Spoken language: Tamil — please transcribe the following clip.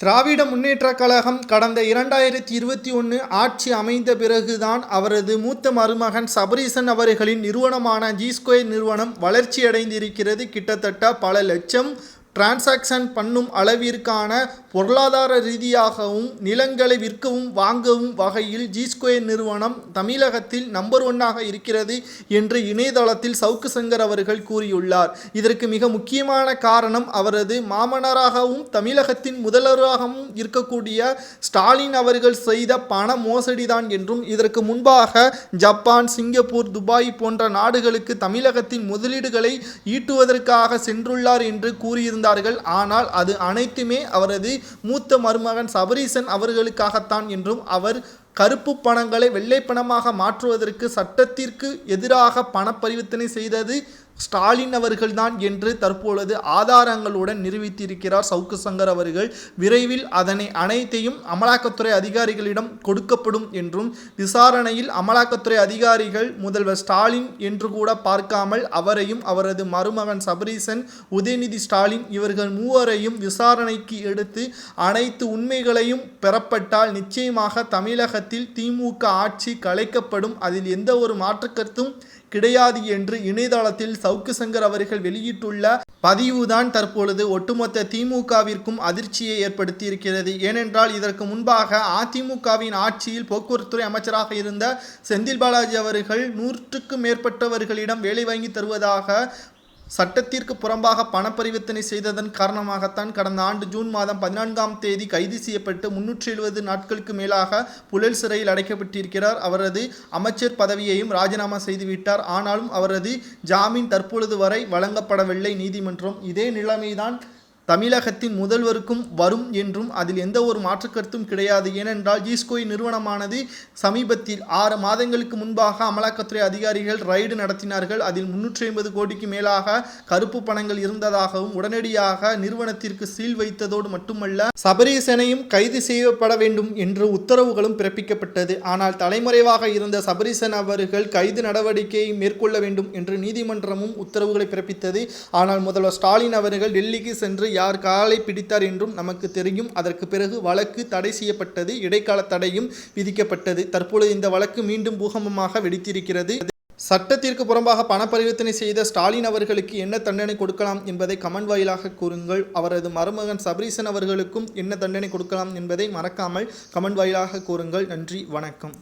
திராவிட முன்னேற்ற கழகம் கடந்த இரண்டாயிரத்தி இருபத்தி ஒன்று ஆட்சி அமைந்த பிறகுதான் அவரது மூத்த மருமகன் சபரீசன் அவர்களின் நிறுவனமான ஜி ஸ்கொயர் நிறுவனம் வளர்ச்சியடைந்திருக்கிறது. கிட்டத்தட்ட பல லட்சம் டிரான்சாக்ஷன் பண்ணும் அளவிற்கான பொருளாதார ரீதியாகவும் நிலங்களை விற்கவும் வாங்கவும் வகையில் ஜி ஸ்கொயர் நிறுவனம் தமிழகத்தில் நம்பர் ஒன்னாக இருக்கிறது என்று இணையதளத்தில் சவுக்கு சங்கர் அவர்கள் கூறியுள்ளார். இதற்கு மிக முக்கியமான காரணம் அவரது மாமனராகவும் தமிழகத்தின் முதல்வராகவும் இருக்கக்கூடிய ஸ்டாலின் அவர்கள் செய்த பண மோசடிதான் என்றும் இதற்கு முன்பாக ஜப்பான் சிங்கப்பூர் துபாய் போன்ற நாடுகளுக்கு தமிழகத்தின் முதலீடுகளை ஈட்டுவதற்காக சென்றுள்ளார் என்று செய்தார்கள் ஆனால் அது அனைத்துமே அவரது மூத்த மருமகன் சபரீசன் அவர்களுக்காகத்தான் என்றும் அவர் கருப்பு பணங்களை வெள்ளை பணமாக மாற்றுவதற்கு சட்டத்திற்கு எதிராக பணப்பரிவர்த்தனை செய்தது ஸ்டாலின் அவர்கள்தான் என்று தற்பொழுது ஆதாரங்களுடன் நிரூபித்திருக்கிறார் சவுக்கு சங்கர் அவர்கள். விரைவில் அதனை அனைத்தையும் அமலாக்கத்துறை அதிகாரிகளிடம் கொடுக்கப்படும் என்றும் விசாரணையில் அமலாக்கத்துறை அதிகாரிகள் முதல்வர் ஸ்டாலின் என்று கூட பார்க்காமல் அவரையும் அவரது மருமகன் சபரீசன் உதயநிதி ஸ்டாலின் இவர்கள் மூவரையும் விசாரணைக்கு எடுத்து அனைத்து உண்மைகளையும் பெறப்பட்டால் நிச்சயமாக தமிழகத்தில் திமுக ஆட்சி கலைக்கப்படும் அதில் எந்த ஒரு மாற்று கருத்தும் கிடையாது என்று இணையதளத்தில் சவுக்கு சங்கர் அவர்கள் வெளியிட்டுள்ள பதிவுதான் தற்பொழுது ஒட்டுமொத்த திமுகவிற்கும் அதிர்ச்சியை ஏற்படுத்தி இருக்கிறது ஏனென்றால் இதற்கு முன்பாக அதிமுகவின் ஆட்சியில் போக்குவரத்துறை அமைச்சராக இருந்த செந்தில் பாலாஜி அவர்கள் நூற்றுக்கும் மேற்பட்டவர்களிடம் வேலை வாங்கி தருவதாக சட்டத்திற்கு புறம்பாக பண பரிவர்த்தனை செய்ததன் காரணமாகத்தான் கடந்த ஆண்டு ஜூன் மாதம் பதினான்காம் தேதி கைது செய்யப்பட்டு முன்னூற்றி எழுபது நாட்களுக்கு மேலாக புழல் சிறையில் அடைக்கப்பட்டிருக்கிறார். அவரது அமைச்சர் பதவியையும் ராஜினாமா செய்துவிட்டார். ஆனாலும் அவரது ஜாமீன் தற்பொழுது வரை வழங்கப்படவில்லை. நீதிமன்றம் இதே நிலைமைதான் தமிழகத்தின் முதல்வருக்கும் வரும் என்றும் அதில் எந்த ஒரு மாற்று கருத்தும் கிடையாது. ஏனென்றால் ஜிஸ்கோய் நிறுவனமானது சமீபத்தில் ஆறு மாதங்களுக்கு முன்பாக அமலாக்கத்துறை அதிகாரிகள் ரைடு நடத்தினார்கள். அதில் முன்னூற்றி ஐம்பது கோடிக்கு மேலாக கருப்பு பணங்கள் இருந்ததாகவும் உடனடியாக நிறுவனத்திற்கு சீல் வைத்ததோடு மட்டுமல்ல சபரீசனையும் கைது செய்யப்பட வேண்டும் என்று உத்தரவுகளும் பிறப்பிக்கப்பட்டது. ஆனால் தலைமறைவாக இருந்த சபரீசன் அவர்கள் கைது நடவடிக்கையை மேற்கொள்ள வேண்டும் என்று நீதிமன்றமும் உத்தரவுகளை பிறப்பித்தது. ஆனால் முதல்வர் ஸ்டாலின் அவர்கள் டெல்லிக்கு சென்று யார் காலை பிடித்தார் என்றும் நமக்கு தெரியும். அதற்கு பிறகு வழக்கு தடை செய்யப்பட்டது. இடைக்கால தடையும் விதிக்கப்பட்டது. தற்பொழுது இந்த வழக்கு மீண்டும் பூகம்பமாக வெடித்திருக்கிறது. சட்டத்திற்கு புறம்பாக பண பரிவர்த்தனை செய்த ஸ்டாலின் அவர்களுக்கு என்ன தண்டனை கொடுக்கலாம் என்பதை கமெண்ட் வாயிலாக கூறுங்கள். அவரது மருமகன் சபரீசன் அவர்களுக்கும் என்ன தண்டனை கொடுக்கலாம் என்பதை மறக்காமல் கமெண்ட் வாயிலாக கூறுங்கள். நன்றி வணக்கம்.